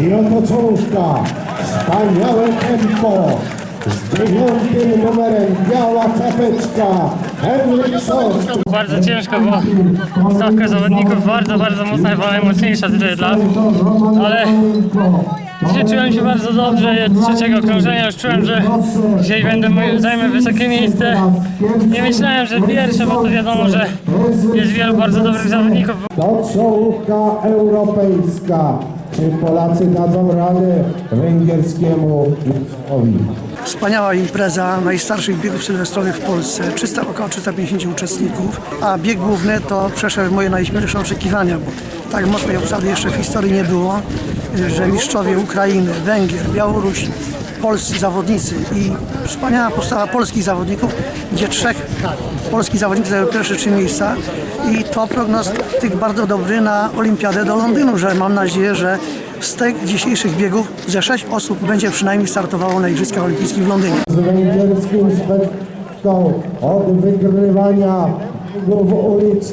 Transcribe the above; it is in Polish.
I oto czołówka, wspaniałe tempo, z dziewiątym numerem biała czapeczka, Henryk. Bardzo ciężko, bo stawka zawodników bardzo, bardzo mocna, chyba najmocniejsza od lat. Ale dzisiaj czułem się bardzo dobrze, trzeciego okrążenia już czułem, że dzisiaj będę, zajmę wysokie miejsce. Nie myślałem, że pierwsze, bo to wiadomo, że jest wielu bardzo dobrych zawodników. To czołówka europejska. Czy Polacy dadzą radę węgierskiemu Józefowi? Wspaniała impreza najstarszych biegów sylwestrowych w Polsce. 300, około 350 uczestników, a bieg główny to przeszedł moje najśmielsze oczekiwania, bo tak mocnej obsady jeszcze w historii nie było, że mistrzowie Ukrainy, Węgier, Białorusi, polscy zawodnicy i wspaniała postawa polskich zawodników, gdzie trzech polskich zawodników zajęło pierwsze trzy miejsca i to prognostyk bardzo dobry na Olimpiadę do Londynu, że mam nadzieję, że z tych dzisiejszych biegów ze sześć osób będzie przynajmniej startowało na Igrzyskach Olimpijskich w Londynie. Z węgierskim od wygrywania ulic.